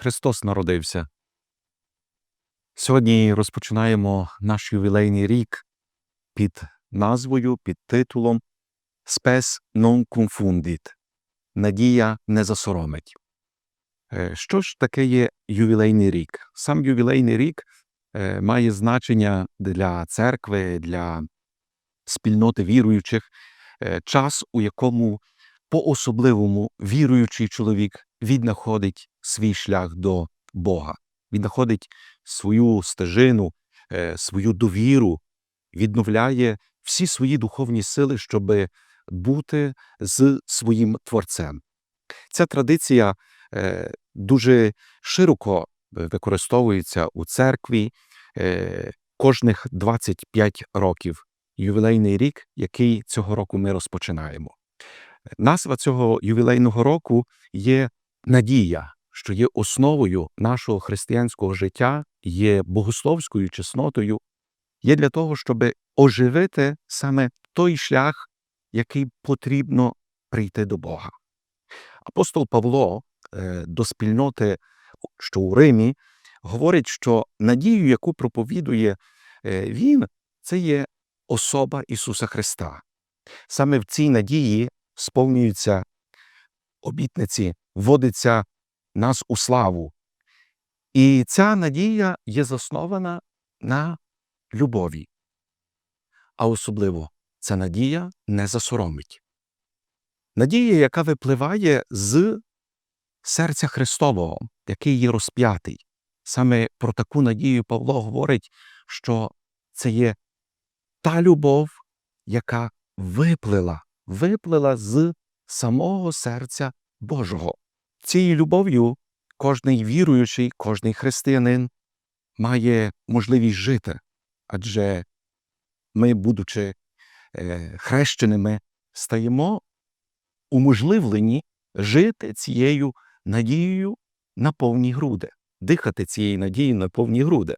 Христос народився. Сьогодні розпочинаємо наш ювілейний рік під назвою, під титулом Spes non confundit – Надія не засоромить. Е, Що ж таке є ювілейний рік? Сам ювілейний рік е, має значення для церкви, для спільноти віруючих, е, час, у якому по-особливому віруючий чоловік віднаходить свій шлях до Бога, віднаходить свою стежину, е, свою довіру, відновляє всі свої духовні сили, щоб бути з своїм творцем. Ця традиція е, дуже широко використовується у церкві е, кожних 25 років. Ювілейний рік, який цього року ми розпочинаємо. Назва цього ювілейного року є надія, що є основою нашого християнського життя, є богословською чеснотою, є для того, щоб оживити саме той шлях, який потрібно прийти до Бога. Апостол Павло е, до спільноти, що у Римі, говорить, що надію, яку проповідує е, він, це є особа Ісуса Христа. Саме в цій надії сповнюються обітниці, вводиться нас у славу. І ця надія є заснована на любові. А особливо ця надія не засоромить. Надія, яка випливає з серця Христового, який є розп'ятий. Саме про таку надію Павло говорить, що це є та любов, яка виплила, виплила з самого серця Божого. Цією любов'ю кожний віруючий, кожний християнин має можливість жити, адже ми, будучи е, хрещеними, стаємо уможливлені жити цією надією на повні груди, дихати цією надією на повні груди.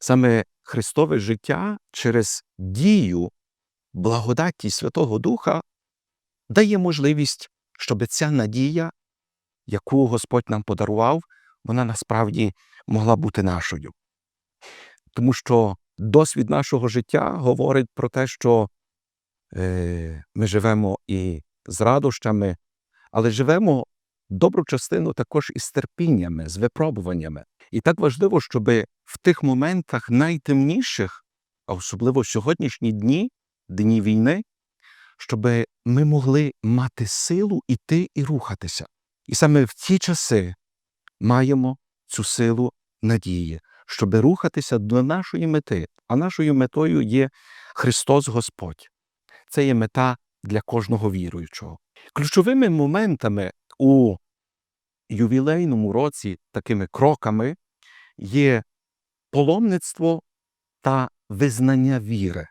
Саме Христове життя через дію благодаті Святого Духа дає можливість, щоб ця надія, яку Господь нам подарував, вона насправді могла бути нашою. Тому що досвід нашого життя говорить про те, що е, ми живемо і з радощами, але живемо добру частину також із терпіннями, з випробуваннями. І так важливо, щоб в тих моментах найтемніших, а особливо в сьогоднішні дні, дні війни, щоб ми могли мати силу іти і рухатися. І саме в ті часи маємо цю силу надії, щоб рухатися до нашої мети. А нашою метою є Христос Господь. Це є мета для кожного віруючого. Ключовими моментами у ювілейному році, такими кроками, є паломництво та визнання віри.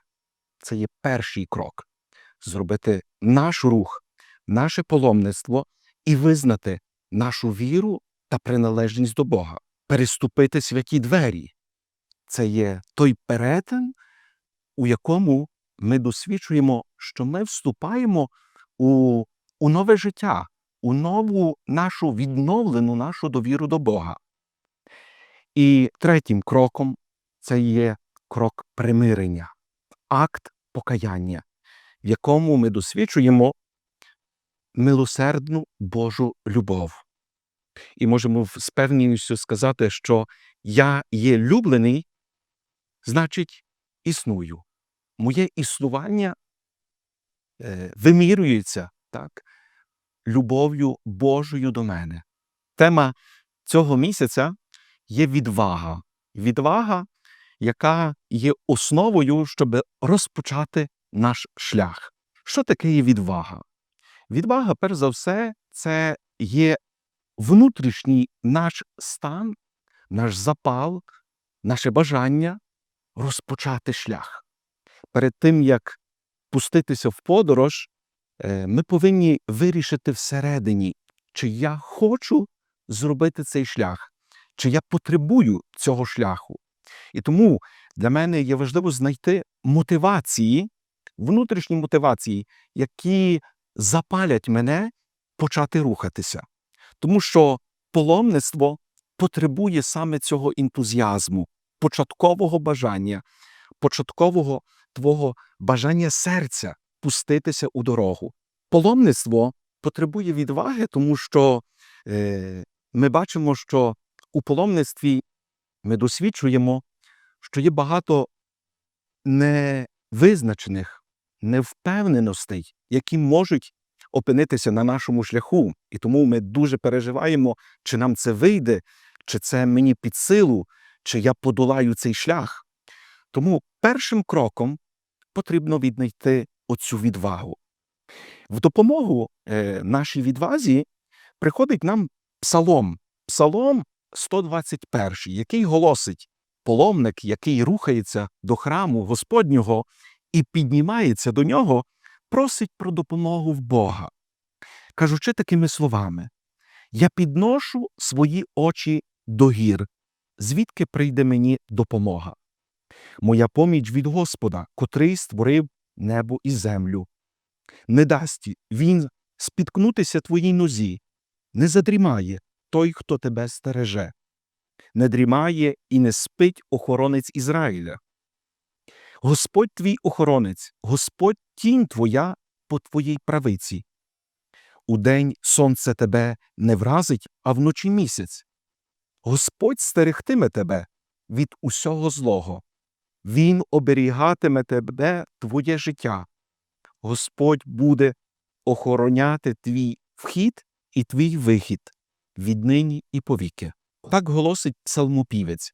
Це є перший крок зробити наш рух, наше паломництво і визнати нашу віру та приналежність до Бога, переступити святі двері. Це є той перетин, у якому ми досвідчуємо, що ми вступаємо у, у нове життя, у нову нашу відновлену нашу довіру до Бога. І третім кроком це є крок примирення, акт покаяння, в якому ми досвідчуємо милосердну Божу любов. І можемо з певністю сказати, що я є люблений, значить, існую. Моє існування е, вимірюється так, любов'ю Божою до мене. Тема цього місяця є відвага. Відвага, яка є основою, щоб розпочати наш шлях. Що таке є відвага? Відвага, перш за все, це є внутрішній наш стан, наш запал, наше бажання розпочати шлях. Перед тим, як пуститися в подорож, е, ми повинні вирішити всередині, чи я хочу зробити цей шлях, чи я потребую цього шляху. І тому для мене є важливо знайти мотивації, внутрішні мотивації, які запалять мене почати рухатися. Тому що паломництво потребує саме цього ентузіазму, початкового бажання, початкового твого бажання серця пуститися у дорогу. Паломництво потребує відваги, тому що е, ми бачимо, що у паломництві ми досвідчуємо, що є багато невизначених, невпевненостей, які можуть опинитися на нашому шляху. І тому ми дуже переживаємо, чи нам це вийде, чи це мені під силу, чи я подолаю цей шлях. Тому першим кроком потрібно віднайти оцю відвагу. В допомогу е, нашій відвазі приходить нам псалом, псалом 121, який голосить паломник, який рухається до храму Господнього і піднімається до нього, просить про допомогу в Бога, кажучи такими словами: Я підношу свої очі до гір, звідки прийде мені допомога. Моя поміч від Господа, котрий створив небо і землю. Не дасть він спіткнутися твоїй нозі, не задрімає той, хто тебе стереже, не дрімає і не спить охоронець Ізраїля. Господь твій охоронець, Господь тінь твоя по твоїй правиці. Удень сонце тебе не вразить, а вночі місяць. Господь стерегтиме тебе від усього злого. Він оберігатиме тебе твоє життя. Господь буде охороняти твій вхід і твій вихід віднині і повіки. Так голосить псалмопівець,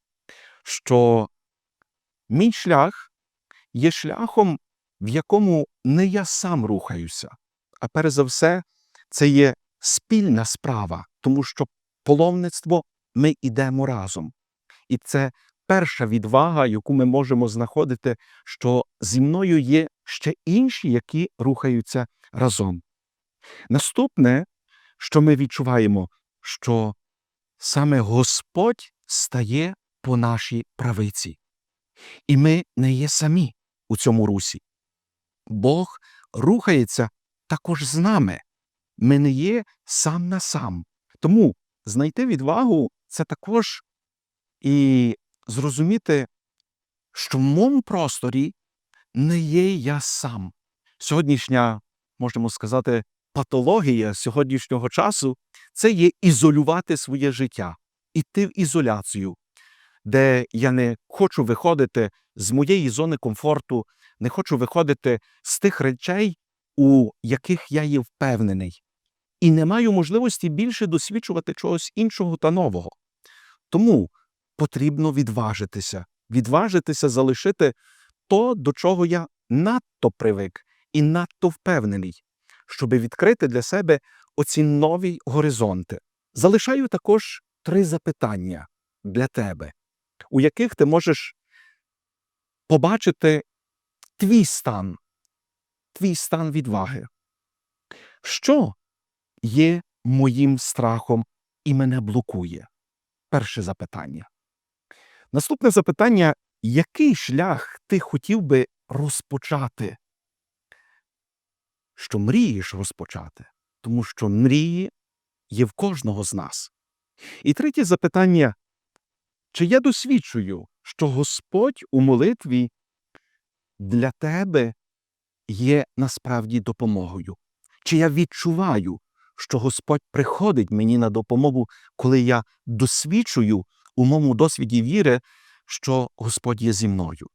що мій шлях є шляхом, в якому не я сам рухаюся, а перш за все, це є спільна справа, тому що паломництво ми йдемо разом. І це перша відвага, яку ми можемо знаходити, що зі мною є ще інші, які рухаються разом. Наступне, що ми відчуваємо, що саме Господь стає по нашій правиці, і ми не є самі у цьому русі. Бог рухається також з нами. Ми не є сам на сам. Тому знайти відвагу це також і зрозуміти, що в моєму просторі не є я сам. Сьогоднішня, можемо сказати, патологія сьогоднішнього часу це є ізолювати своє життя, іти в ізоляцію, де я не хочу виходити з моєї зони комфорту, не хочу виходити з тих речей, у яких я є впевнений, і не маю можливості більше досвідчувати чогось іншого та нового. Тому потрібно відважитися, відважитися залишити то, до чого я надто привик і надто впевнений, щоб відкрити для себе оці нові горизонти. Залишаю також три запитання для тебе, у яких ти можеш побачити твій стан, твій стан відваги. Що є моїм страхом і мене блокує? Перше запитання. Наступне запитання: який шлях ти хотів би розпочати? Що мрієш розпочати? Тому що мрії є в кожного з нас. І третє запитання: чи я досвідчую, що Господь у молитві для тебе є насправді допомогою? Чи я відчуваю, що Господь приходить мені на допомогу, коли я досвідчую у моєму досвіді віри, що Господь є зі мною?